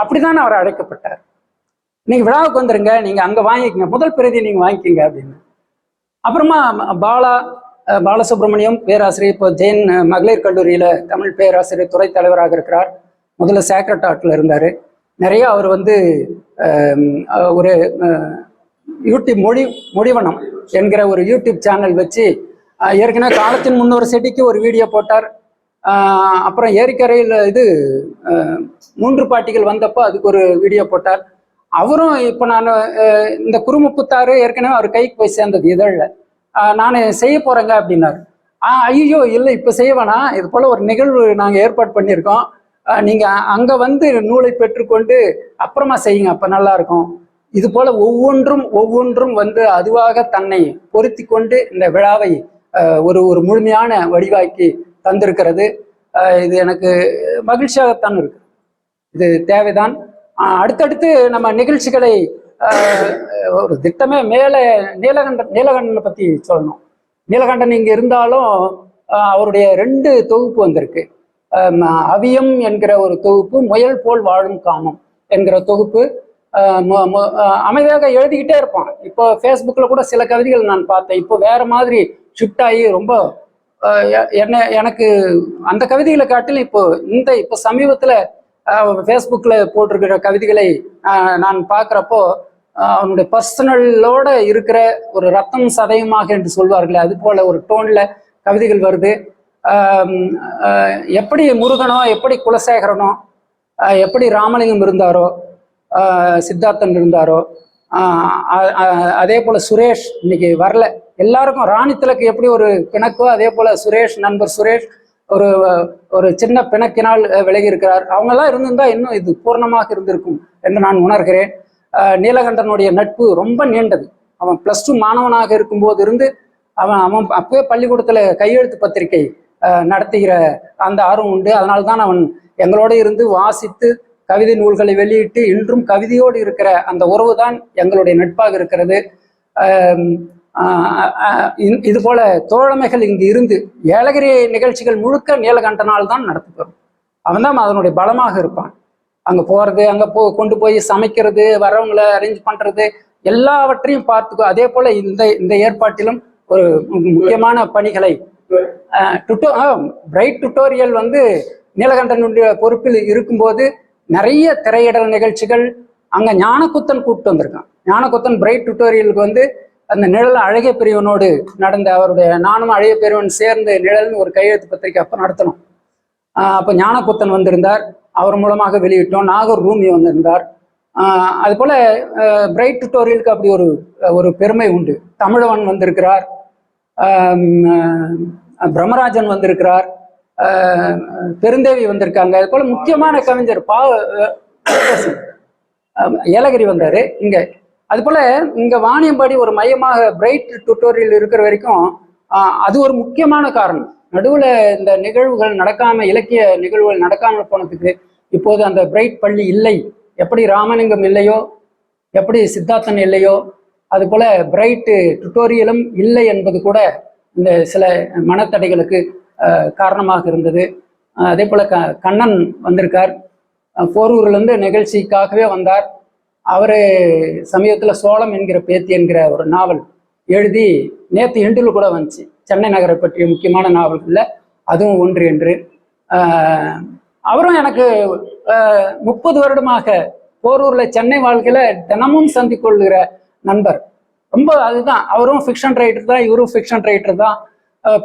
அப்படிதான் அவர் அழைக்கப்பட்டார். இன்னைக்கு விழாவுக்கு வந்துருங்க நீங்க அங்க வாங்கிக்கங்க முதல் பிரதி நீங்க வாங்கிக்கங்க அப்படின்னு. அப்புறமா பாலா பாலசுப்ரமணியம் பேராசிரியர் இப்போ ஜெயின் மகளிர் கல்லூரியில தமிழ் பேராசிரியர் துறை தலைவராக இருக்கிறார். முதல்ல சேக்ரட் ஆர்ட்ல இருந்தாரு. நிறைய அவர் வந்து ஒரு யூடியூப் மொழி மொழிவனம் என்கிற ஒரு யூடியூப் சேனல் வச்சு ஏற்கனவே காலத்தின் முன்னொரு செடிக்கு ஒரு வீடியோ போட்டார். அப்புறம் ஏரிக்கரையில் இது மூன்று பாட்டிகள் வந்தப்போ அதுக்கு ஒரு வீடியோ போட்டார். அவரும் இப்போ நான் இந்த குறுமுப்புத்தாறு ஏற்கனவே அவர் கைக்கு போய் சேர்ந்தது இதழில். நான் செய்ய போறேங்க அப்படின்னாரு. ஐயோ இல்லை இப்போ செய்ய வேணாம். இது போல ஒரு நிகழ்வு நாங்கள் ஏற்பாடு பண்ணியிருக்கோம். நீங்கள் அங்கே வந்து நூலை பெற்றுக்கொண்டு அப்புறமா செய்யுங்க அப்போ நல்லா இருக்கும் இது போல ஒவ்வொன்றும் ஒவ்வொன்றும் வந்து அதுவாக தன்னை பொருத்தி கொண்டு இந்த விழாவை ஒரு ஒரு முழுமையான வடிவாக்கி தந்திருக்கிறது. இது எனக்கு மகிழ்ச்சியாகத்தான் இருக்கு. இது தேவைதான். அடுத்தடுத்து நம்ம நிகழ்ச்சிகளை ஒரு திட்டமே மேலே நீலகண்டன் நீலகண்டனை பத்தி சொல்லணும். நீலகண்டன் இங்க இருந்தாலும் அவருடைய ரெண்டு தொகுப்பு வந்திருக்கு. அவியம் என்கிற ஒரு தொகுப்பு முயல் போல் வாழும் காமம் என்கிற தொகுப்பு. அமைதியாக எழுதிக்கிட்டே இருப்பான். இப்போ ஃபேஸ்புக்கில் கூட சில கவிதைகள் நான் பார்த்தேன். இப்போ வேற மாதிரி ஷிஃப்ட் ஆகி ரொம்ப என்ன எனக்கு அந்த கவிதைகளை காட்டிலும் இப்போ இந்த இப்போ சமீபத்தில் ஃபேஸ்புக்கில் போட்டிருக்கிற கவிதைகளை நான் பார்க்குறப்போ அவனுடைய பர்சனலோட இருக்கிற ஒரு ரத்தம் சதயமாக என்று சொல்வார்களே அது போல ஒரு டோனில் கவிதைகள் வருது. எப்படி முருகனோ எப்படி குலசேகரனோ எப்படி ராமலிங்கம் இருந்தாரோ சித்தார்த்தன் இருந்தாரோ அதே போல சுரேஷ் இன்னைக்கு வரல. எல்லாருக்கும் ராணி திலக்கு எப்படி ஒரு பிணக்கோ அதே போல சுரேஷ் நண்பர் சுரேஷ் ஒரு ஒரு சின்ன பிணக்கினால் விலகி இருக்கிறார் அவங்கெல்லாம் இருந்திருந்தா இன்னும் இது பூர்ணமாக இருந்திருக்கும் என்று நான் உணர்கிறேன். நீலகண்டனுடைய நட்பு ரொம்ப நீண்டது. அவன் பிளஸ் டூ மாணவனாக இருக்கும்போது இருந்து அவன் அவன் அப்பவே பள்ளிக்கூடத்தில் கையெழுத்து பத்திரிகை நடத்துகிற அந்த ஆர்வம் உண்டு. அதனால தான் அவன் எங்களோட இருந்து வாசித்து கவிதை நூல்களை வெளியிட்டு இன்றும் கவிதையோடு இருக்கிற அந்த உறவு தான் எங்களுடைய நட்பாக இருக்கிறது. இது போல தோழமைகள் இங்கு இருந்து ஏலகிரி நிகழ்ச்சிகள் முழுக்க நீலகண்டனால் தான் நடத்தப்படும். அவன் தான் அதனுடைய பலமாக இருப்பான். அங்கே போகிறது அங்கே போ கொண்டு போய் சமைக்கிறது வரவங்களை அரேஞ்ச் பண்ணுறது எல்லாவற்றையும் பார்த்துக்கோ. அதே போல இந்த இந்த ஏற்பாட்டிலும் ஒரு மு- முக்கியமான பணிகளை டுட்டோ பிரைட் டுட்டோரியல் வந்து நீலகண்டனுடைய பொறுப்பில் இருக்கும்போது நிறைய திரையிடல் நிகழ்ச்சிகள் அங்கே ஞானக்குத்தன் கூப்பிட்டு வந்திருக்கான். ஞானக்குத்தன் பிரைட் டுட்டோரியலுக்கு வந்து அந்த நிழல் அழகிய பிரிவனோடு நடந்த அவருடைய நானும் அழகிய பெரியவன் சேர்ந்து நிழல்னு ஒரு கையெழுத்து பத்திரிக்கை அப்போ நடத்தணும். அப்போ ஞானக்குத்தன் வந்திருந்தார். அவர் மூலமாக வெளியிட்டோம். நாகூர் ரூமி வந்திருந்தார். அது போல பிரைட் டுட்டோரியலுக்கு அப்படி ஒரு ஒரு பெருமை உண்டு. தமிழவன் வந்திருக்கிறார். பிரம்மராஜன் வந்திருக்கிறார். பெருந்தேவி வந்திருக்காங்க. அது போல முக்கியமான கவிஞர் பா ஏலகிரி வந்தாரு. இங்கே அது போல இங்க வாணியம்பாடி ஒரு மையமாக பிரைட் டுட்டோரியல் இருக்கிற வரைக்கும் அது ஒரு முக்கியமான காரணம். நடுவுல இந்த நிகழ்வுகள் நடக்காம இலக்கிய நிகழ்வுகள் நடக்காமல் போனதுக்கு இப்போது அந்த பிரைட் பள்ளி இல்லை. எப்படி ராமலிங்கம் இல்லையோ எப்படி சித்தார்த்தன் இல்லையோ அது போல பிரைட்டு டுட்டோரியலும் இல்லை என்பது கூட இந்த சில மனத்தடைகளுக்கு காரணமாக இருந்தது. அதே போல க கண்ணன் வந்திருக்கார். அஹ் போரூர்ல இருந்து நிகழ்ச்சிக்காகவே வந்தார். அவர் சமீபத்தில் சோளம் என்கிற பேத்தி என்கிற ஒரு நாவல் எழுதி நேற்று இன்றில் கூட வந்துச்சு. சென்னை நகரை பற்றிய முக்கியமான நாவல்களில் அதுவும் ஒன்று என்று. அவரும் எனக்கு முப்பது வருடமாக போரூரில் சென்னை வாழ்க்கையில் தினமும் சந்திக்கொள்கிற நண்பர். ரொம்ப அதுதான் அவரும் ஃபிக்ஷன் ரைட்டர் தான் இவரும் ஃபிக்ஷன் ரைட்டர் தான்.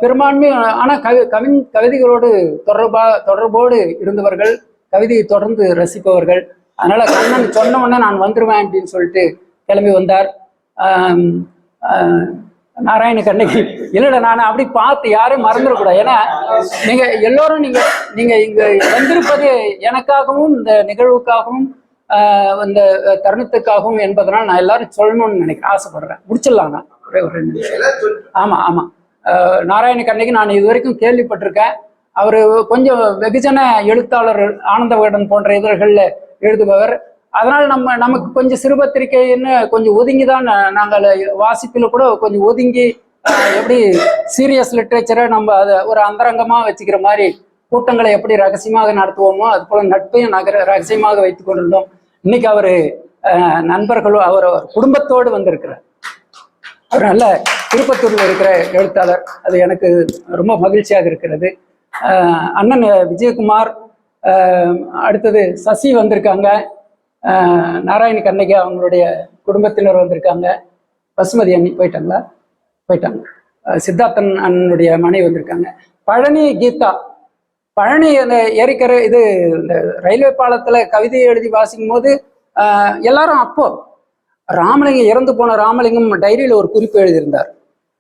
பெரும்பான்மை ஆனால் கவி கவின் கவிதைகளோடு தொடர்பா தொடர்போடு இருந்தவர்கள் கவிதையை தொடர்ந்து ரசிப்பவர்கள். அதனால கண்ணன் சொன்ன உடனே நான் வந்துருவேன் அப்படின்னு சொல்லிட்டு கிளம்பி வந்தார். நாராயண கண்ணகி. இல்லைடா நான் அப்படி பார்த்து யாரையும் மறந்துடக்கூடாது. ஏன்னா நீங்க எல்லோரும் நீங்க நீங்க இங்க வந்திருப்பது எனக்காகவும் இந்த நிகழ்வுக்காகவும் இந்த தருணத்துக்காகவும் என்பதனால் நான் எல்லாரும் சொல்லணும்னு நினைக்கிறேன். ஆசைப்படுறேன். முடிச்சிடலாம் நான். ஒரே ஒரு ரெண்டு நிமிஷம். ஆமா ஆமா. நாராயண கண்ணகி நான் இது வரைக்கும் கேள்விப்பட்டிருக்கேன். அவர் கொஞ்சம் வெகுஜன எழுத்தாளர் ஆனந்த விகடன் போன்ற இதழ்களில் எழுதுபவர். அதனால் நம்ம நமக்கு கொஞ்சம் சிறுபத்திரிக்கைன்னு கொஞ்சம் ஒதுங்கி தான் நாங்கள் வாசிப்பில் கூட கொஞ்சம் ஒதுங்கி எப்படி சீரியஸ் லிட்ரேச்சரை நம்ம அதை ஒரு அந்தரங்கமாக வச்சுக்கிற மாதிரி கூட்டங்களை எப்படி ரகசியமாக நடத்துவோமோ அது போல நட்பையும் நகர ரகசியமாக வைத்து கொண்டிருந்தோம் இன்னைக்கு அவர் நண்பர்களும் அவர் அவர் குடும்பத்தோடு வந்திருக்கிறார். அவர் நல்ல திருப்பத்தூரில் இருக்கிற எழுத்தாளர். அது எனக்கு ரொம்ப மகிழ்ச்சியாக இருக்கிறது. அண்ணன் விஜயகுமார் அடுத்தது சசி வந்திருக்காங்க. நாராயண கண்ணகி அவங்களுடைய குடும்பத்தினர் வந்திருக்காங்க. பசுமதி அண்ணி போயிட்டாங்களா? போயிட்டாங்க. சித்தார்த்தன் அண்ணனுடைய மனைவி வந்திருக்காங்க. பழனி கீதா பழனி அந்த ஏரிக்கரை இது இந்த ரயில்வே பாலத்துல கவிதை எழுதி வாசிக்கும் போது ஆஹ், எல்லாரும் அப்போ ராமலிங்கம் இறந்து போன ராமலிங்கம் டைரியில ஒரு குறிப்பு எழுதியிருந்தார்.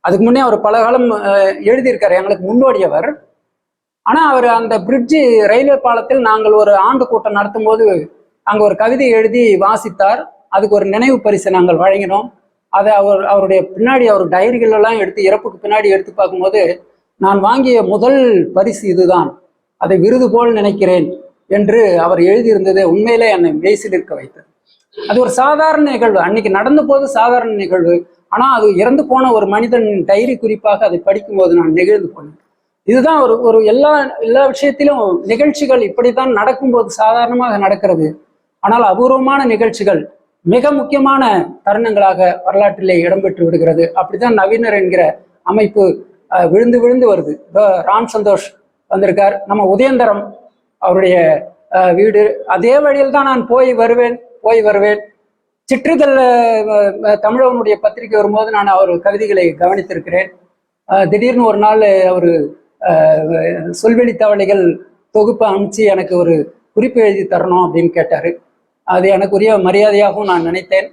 அதுக்கு முன்னே அவர் பல காலம் எழுதியிருக்காரு. எங்களுக்கு முன்னோடியவர். ஆனா அவர் அந்த பிரிட்ஜு ரயில்வே பாலத்தில் நாங்கள் ஒரு ஆண்டு கூட்டம் நடத்தும் போது அங்க ஒரு கவிதை எழுதி வாசித்தார். அதுக்கு ஒரு நினைவு பரிசை நாங்கள் வழங்கினோம். அதை அவர் அவருடைய பின்னாடி அவர் டைரிகள் எல்லாம் எடுத்து இறப்புக்கு பின்னாடி எடுத்து பார்க்கும்போது நான் வாங்கிய முதல் பரிசு இதுதான். அதை விருது போல் நினைக்கிறேன் என்று அவர் எழுதியிருந்தது உண்மையிலே என்னை மெய்சில் இருக்க வைத்தது. அது ஒரு சாதாரண நிகழ்வு. அன்னைக்கு நடந்த போது சாதாரண நிகழ்வு. ஆனா அது இறந்து போன ஒரு மனிதன் டைரி குறிப்பாக அதை படிக்கும்போது நான் நெகிழ்ந்து போனேன். இதுதான் ஒரு ஒரு எல்லா எல்லா விஷயத்திலும் நிகழ்ச்சிகள் இப்படித்தான் நடக்கும்போது சாதாரணமாக நடக்கிறது. ஆனால் அபூர்வமான நிகழ்ச்சிகள் மிக முக்கியமான தருணங்களாக வரலாற்றிலே இடம்பெற்று விடுகிறது அப்படித்தான் நவீனர் என்கிற அமைப்பு அஹ், விழுந்து விழுந்து வருது. ராம் சந்தோஷ் வந்திருக்கார். நம்ம உதயந்தரம் அவருடைய அஹ், வீடு. அதே வழியில் தான் நான் போய் வருவேன் போய் வருவேன். சிற்றிதழ் தமிழவனுடைய பத்திரிகை வரும்போது நான் அவர் கவிதைகளை கவனித்திருக்கிறேன். திடீர்னு ஒரு நாள் அவர் சொல்வெளி தவளைகள் தொகுப்பு அனுப்பிச்சு எனக்கு ஒரு குறிப்பு எழுதி தரணும் அப்படின்னு கேட்டார். அது எனக்குரிய மரியாதையாகவும் நான் நினைத்தேன்.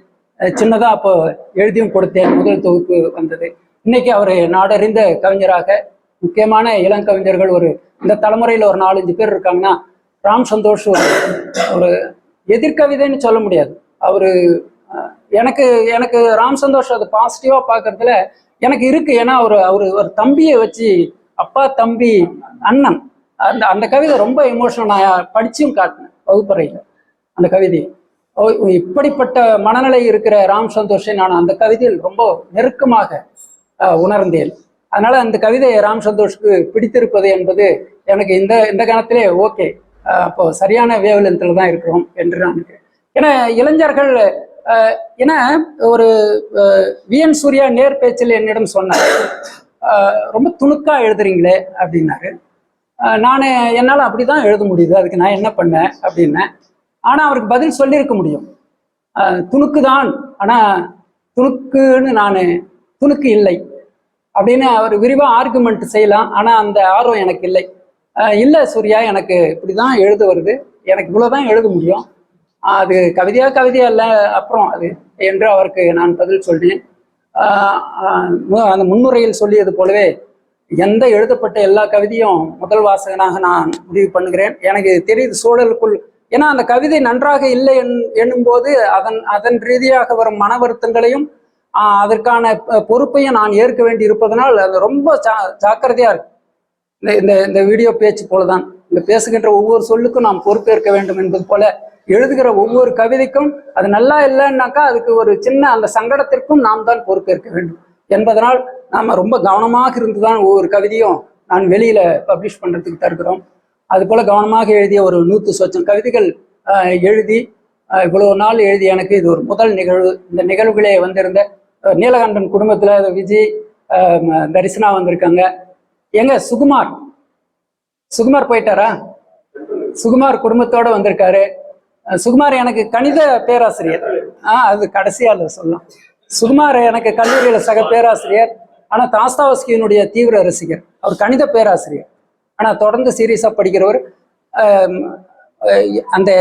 சின்னதாக அப்போ எழுதியும் கொடுத்தேன். முதல் தொகுப்பு வந்தது. இன்னைக்கு அவர் நாடறிந்த கவிஞராக முக்கியமான இளங்கவிஞர்கள் ஒரு இந்த தலைமுறையில் ஒரு நாலஞ்சு பேர் இருக்காங்கன்னா ராம் சந்தோஷ் ஒரு ஒரு எதிர்கவிதைன்னு சொல்ல முடியாது. அவர் எனக்கு எனக்கு ராம் சந்தோஷ் அது பாசிட்டிவாக பார்க்கறதுல எனக்கு இருக்கு. ஏன்னா அவர் அவர் ஒரு தம்பியை வச்சு அப்பா தம்பி அண்ணன். அந்த அந்த கவிதை ரொம்ப எமோஷனல் நான் படிச்சும் காட்டினேன் வகுப்பறையில். அந்த கவிதை. ஓ, இப்படிப்பட்ட மனநிலை இருக்கிற ராம் சந்தோஷை நான் அந்த கவிதையில் ரொம்ப நெருக்கமாக அஹ், உணர்ந்தேன். அதனால அந்த கவிதையை ராம் சந்தோஷ்க்கு பிடித்திருப்பது என்பது எனக்கு இந்த இந்த கணத்திலே ஓகே. அப்போ சரியான வேவலத்தில் தான் இருக்கிறோம் என்று நான் நினைக்கிறேன். ஏன்னா இளைஞர்கள் ஏன்னா ஒரு வி. என். சூர்யா நேர் பேச்சில் என்னிடம் சொன்னார் ரொம்ப துணுக்கா எழுதுறீங்களே அப்படின்னாரு. நான் என்னால் அப்படி தான் எழுத முடியுது அதுக்கு நான் என்ன பண்ணேன் அப்படின்னேன் ஆனால் அவருக்கு பதில் சொல்லியிருக்க முடியும். துணுக்கு தான் ஆனால் துணுக்குன்னு நான் துணுக்கு இல்லை அப்படின்னு அவர் விரிவாக ஆர்குமெண்ட் செய்யலாம் ஆனால் அந்த ஆர்வம் எனக்கு இல்லை. இல்லை சூர்யா எனக்கு இப்படி தான் எழுத வருது எனக்கு இவ்வளோ தான் எழுத முடியும். அது கவிதையா கவிதையா இல்லை அப்புறம் அது என்று அவருக்கு நான் பதில் சொல்கிறேன் அந்த முன்னுரையில் சொல்லியது போலவே எந்த எழுதப்பட்ட எல்லா கவிதையும் முதல் வாசகனாக நான் முடிவு பண்ணுகிறேன். எனக்கு தெரியுது சூழலுக்குள் ஏன்னா அந்த கவிதை நன்றாக இல்லை என்- எண்ணும்போது அதன் அதன் ரீதியாக வரும் மன வருத்தங்களையும் அதற்கான பொறுப்பையும் நான் ஏற்க வேண்டி இருப்பதனால் அது ரொம்ப ஜா ஜாக்கிரதையா இருக்கு. இந்த இந்த இந்த வீடியோ பேச்சு போலதான். இந்த பேசுகின்ற ஒவ்வொரு சொல்லுக்கும் நாம் பொறுப்பேற்க வேண்டும் என்பது போல எழுதுகிற ஒவ்வொரு கவிதைக்கும் அது நல்லா இல்லைன்னாக்கா அதுக்கு ஒரு சின்ன அந்த சங்கடத்திற்கும் நாம் தான் பொறுப்பேற்க வேண்டும். என்பதனால் நாம ரொம்ப கவனமாக இருந்து தான் ஒவ்வொரு கவிதையும் நான் வெளியில பப்ளிஷ் பண்றதுக்கு தருகிறோம். அது போல கவனமாக எழுதிய ஒரு நூத்து சொச்சம் கவிதைகள் எழுதி இவ்வளவு நாள் எழுதி எனக்கு இது ஒரு முதல் நிகழ்வு. இந்த நிகழ்வுகளே வந்திருந்த நீலகண்டன் குடும்பத்துல விஜய் தரிசனா வந்திருக்காங்க. எங்க சுகுமார் சுகுமார் போயிட்டாரா? சுகுமார் குடும்பத்தோட வந்திருக்காரு. சுகுமார் எனக்கு கணித பேராசிரியர். ஆ அது கடைசியால சொல்லலாம். சுகுமார் எனக்கு கல்லூரியில சக பேராசிரியர். ஆனா தாஸ்தாவஸ்கியினுடைய தீவிர ரசிகர். அவர் கணித பேராசிரியர். ஆனா தொடர்ந்து சீரியஸா படிக்கிறவர். அந்த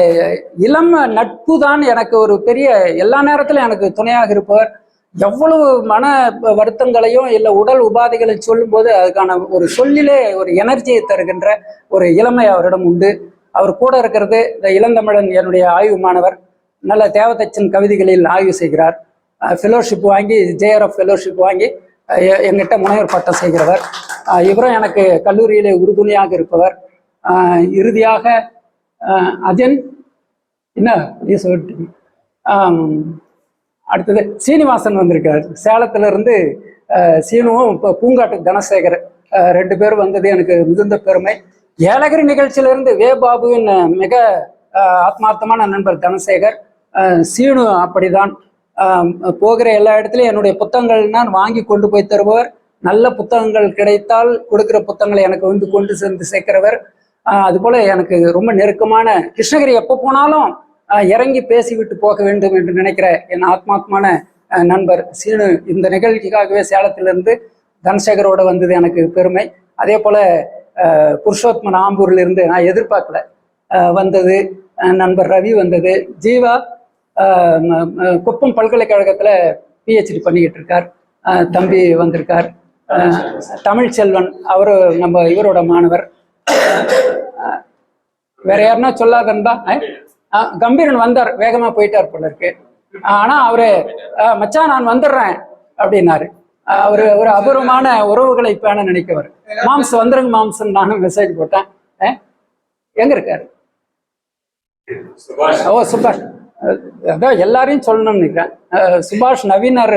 இளம் நட்பு தான் எனக்கு ஒரு பெரிய எல்லா நேரத்திலும் எனக்கு துணையாக இருப்பவர். எவ்வளவு மன வருத்தங்களையும் இல்லை உடல் உபாதைகளை சொல்லும்போது அதுக்கான ஒரு சொல்லிலே ஒரு எனர்ஜியை தருகின்ற ஒரு இளமை அவரிடம் உண்டு. அவர் கூட இருக்கிறது இந்த இளந்தமிழன் என்னுடைய ஆய்வு மாணவர். நல்ல தேவதச்சன் கவிதைகளில் ஆய்வு செய்கிறார். ஃபெலோஷிப் வாங்கி ஜேஆர்எஃப் ஃபெலோஷிப் வாங்கி எ- எங்கிட்ட முனைவர் பட்டம் செய்கிறவர். இவரும் எனக்கு கல்லூரியிலே உறுதுணையாக இருப்பவர். இறுதியாக அஜன் என்ன? நீ அடுத்தது சீனிவாசன் வந்திருக்கார். சேலத்துல இருந்து சீனுவும் இப்போ பூங்காட்டு தனசேகர் ரெண்டு பேரும் வந்தது எனக்கு மிகுந்த பெருமை. ஏலகிரி நிகழ்ச்சியிலிருந்து வே பாபுவின் மிக ஆத்மார்த்தமான நண்பர் தனசேகர் சீனு அப்படிதான். போகிற எல்லா இடத்துலையும் என்னுடைய புத்தகங்கள் நான் வாங்கி கொண்டு போய் தருபவர். நல்ல புத்தகங்கள் கிடைத்தால் கொடுக்குற புத்தகங்களை எனக்கு வந்து கொண்டு சேர்ந்து சேர்க்கிறவர். அதுபோல் எனக்கு ரொம்ப நெருக்கமான கிருஷ்ணகிரி எப்போ போனாலும் இறங்கி பேசிவிட்டு போக வேண்டும் என்று நினைக்கிற என் ஆத்மாத்மான நண்பர் சீனு இந்த நிகழ்ச்சிக்காகவே சேலத்திலிருந்து தனசேகரோட வந்தது எனக்கு பெருமை. அதே போல புருஷோத்மன் ஆம்பூர்லேருந்து நான் எதிர்பார்க்கல. அஹ், வந்தது நண்பர் ரவி வந்தது. ஜீவா குப்பம் பல்கலைக்கழகத்தில் பிஹெச்டி பண்ணிக்கிட்டு இருக்கார். அஹ், தம்பி வந்திருக்கார். அஹ், தமிழ் செல்வன் அவரு நம்ம இவரோட மாணவர். வேற யாருன்னா சொல்லாதண்டா கம்பீரன் வந்தார் வேகமா போயிட்டார் போல இருக்கு. ஆனா அவரு மச்சான் நான் வந்துடுறேன் அப்படின்னாரு. அவரு ஒரு அபூர்வமான உறவுகளை பேண நினைக்கவர் மாம்ஸ் வந்துருங்க மாம்ஸ் நானும் மெசேஜ் போட்டேன். எங்க இருக்காரு? ஓ சுபாஷ். அதான் எல்லாரையும் சொல்லணும்னு நினைக்கிறேன். சுபாஷ் நவீனர்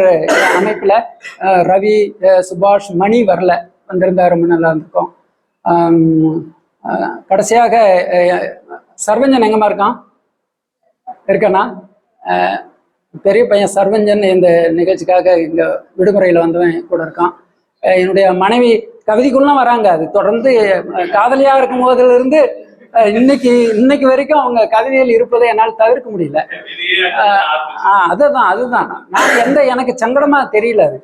அமைப்புல ரவி சுபாஷ் மணி வரல. வந்திருந்தா ரொம்ப நல்லா இருந்திருக்கும். கடைசியாக சர்வஞ்சன் எங்கம்மா இருக்கான்? இருக்கேன்னா பெரிய பையன் சர்வஞ்சன் இந்த நிகழ்ச்சிக்காக இங்கே விடுமுறையில் வந்தவன் கூட இருக்கான். என்னுடைய மனைவி கவிதைக்குள்ளாம் வராங்க. அது தொடர்ந்து காதலியாக காதலியா இருக்கும் போதுல இருந்து இன்னைக்கு இன்னைக்கு வரைக்கும் அவங்க கவிதையில் இருப்பதை என்னால் தவிர்க்க முடியல. ஆஹ் அதுதான் அதுதான். நான் எந்த எனக்கு சங்கடமா தெரியல அது.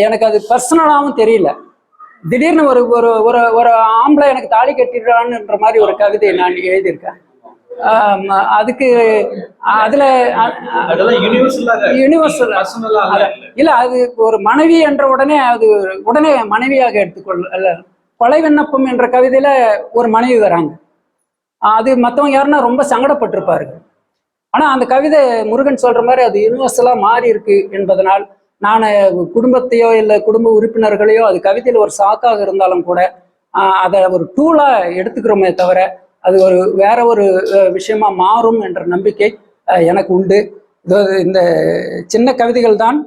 எனக்கு அது பர்சனலாகவும் தெரியல. திடீர்னு ஒரு ஒரு ஒரு ஒரு ஆம்பளை எனக்கு தாலி கட்டிடுறான்ன்ற மாதிரி ஒரு கவிதை நான் எழுதியிருக்கேன். அதுக்கு அதுல யூனிவர்சலா இல்ல. அது ஒரு மனைவி என்ற உடனே அது உடனே மனைவியாக எடுத்துக்கொள் அல்ல கொலை விண்ணப்பம் என்ற கவிதையில ஒரு மனைவி வராங்க. அது மத்தவங்க யாருன்னா ரொம்ப சங்கடப்பட்டிருப்பாருங்க ஆனா அந்த கவிதை முருகன் சொல்ற மாதிரி அது யூனிவர்சலா மாறி இருக்கு என்பதனால் நான் குடும்பத்தையோ இல்லை குடும்ப உறுப்பினர்களையோ அது கவிதையில் ஒரு சாக்காக இருந்தாலும் கூட அதை ஒரு டூலா எடுத்துக்கிறோமே தவிர அது ஒரு வேற ஒரு விஷயமா மாறும் என்ற நம்பிக்கை எனக்கு உண்டு. இந்த சின்ன கவிதைகள் தான்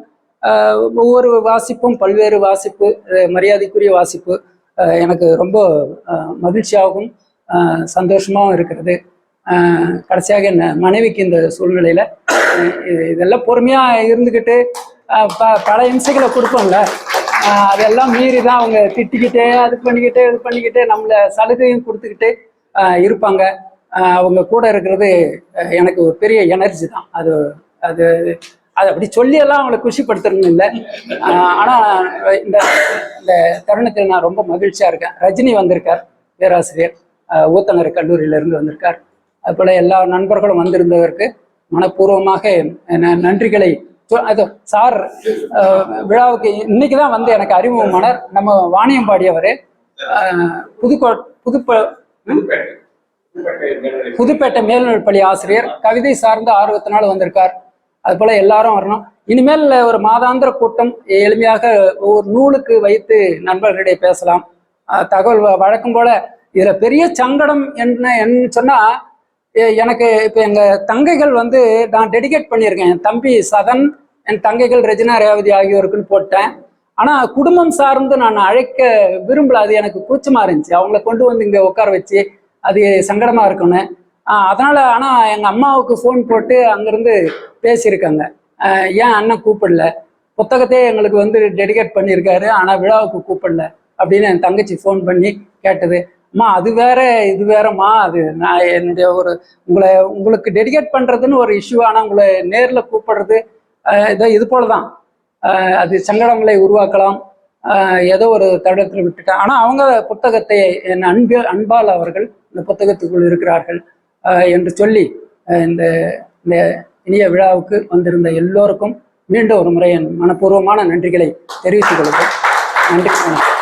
ஒவ்வொரு வாசிப்பும் பல்வேறு வாசிப்பு மரியாதைக்குரிய வாசிப்பு எனக்கு ரொம்ப மகிழ்ச்சியாகவும் சந்தோஷமாகவும் இருக்கிறது. கடைசியாக என்ன மனைவிக்கு இந்த சூழ்நிலையில் இது- இதெல்லாம் பொறுமையாக இருந்துக்கிட்டு ப பல இம்சைகளை கொடுப்போம்ல. அதெல்லாம் மீறி தான் அவங்க திட்டிக்கிட்டே அது பண்ணிக்கிட்டே இது பண்ணிக்கிட்டே நம்மளை சலுகையும் கொடுத்துக்கிட்டு இருப்பாங்க. அவங்க கூட இருக்கிறது எனக்கு ஒரு பெரிய எனர்ஜி தான். அது அது அது அப்படி சொல்லியெல்லாம் அவங்களை குஷிப்படுத்தணும் இல்லை. ஆனா இந்த இந்த தருணத்தில் நான் ரொம்ப மகிழ்ச்சியா இருக்கேன். ரஜினி வந்திருக்கார் பேராசிரியர். ஊத்தங்கரை கல்லூரியில இருந்து வந்திருக்கார் அதுபோல் எல்லா நண்பர்களும் வந்திருந்ததற்கு மனப்பூர்வமாக ந- நன்றிகளை அது சார் விழாவுக்கு இன்னைக்கு தான் வந்து எனக்கு அறிமுகமானார். நம்ம வாணியம்பாடி அவர் புதுக்கோ புதுப்ப புதுப்பேட்டை மேல்நிலைப் பள்ளி ஆசிரியர் கவிதை சார்ந்த ஆர்வத்தினால் வந்திருக்கார். அது போல எல்லாரும் வரணும். இனிமேல் ஒரு மாதாந்திர கூட்டம் எளிமையாக ஒரு நூலுக்கு வைத்து நண்பர்களிடையே பேசலாம். தகவல் வ- வழக்கம் போல இதுல பெரிய சங்கடம் என்ன என்ன சொன்னா எனக்கு இப்ப எங்க தங்கைகள் வந்து நான் டெடிகேட் பண்ணியிருக்கேன். என் தம்பி சதன் என் தங்கைகள் ரெஜினா ரேவதி ஆகியோருக்குன்னு போட்டேன். ஆனா குடும்பம் சார்ந்து நான் அழைக்க விரும்பல. அது எனக்கு கூச்சமா இருந்துச்சு. அவங்கள கொண்டு வந்து இங்க உட்கார வச்சு அது சங்கடமா இருக்கும்னு. அதனால ஆனா எங்க அம்மாவுக்கு ஃபோன் போட்டு அங்கிருந்து பேசியிருக்காங்க. ஏன் அண்ணன் கூப்பிடல? புத்தகத்தையே எங்களுக்கு வந்து டெடிகேட் பண்ணியிருக்காரு. ஆனா விழாவுக்கு கூப்பிடல அப்படின்னு என் தங்கச்சி ஃபோன் பண்ணி கேட்டது. அம்மா அது வேற இது வேறம்மா அது நான் என்னுடைய ஒரு உங்களை உங்களுக்கு டெடிகேட் பண்றதுன்னு ஒரு இஷ்யூ ஆனா உங்களை நேர்ல கூப்பிடுறது இதோ இது போலதான். அது சங்கடங்களை உருவாக்கலாம். ஏதோ ஒரு தருடத்தில் விட்டுட்டேன் ஆனால் அவங்க புத்தகத்தை என் அன்பு அன்பால் அவர்கள் இந்த புத்தகத்துக்குள் இருக்கிறார்கள். என்று சொல்லி இந்த இந்த இனிய விழாவுக்கு வந்திருந்த எல்லோருக்கும் மீண்டும் ஒரு முறை என் மனப்பூர்வமான நன்றிகளை தெரிவித்துக் கொள்கிறேன். நன்றி வணக்கம்.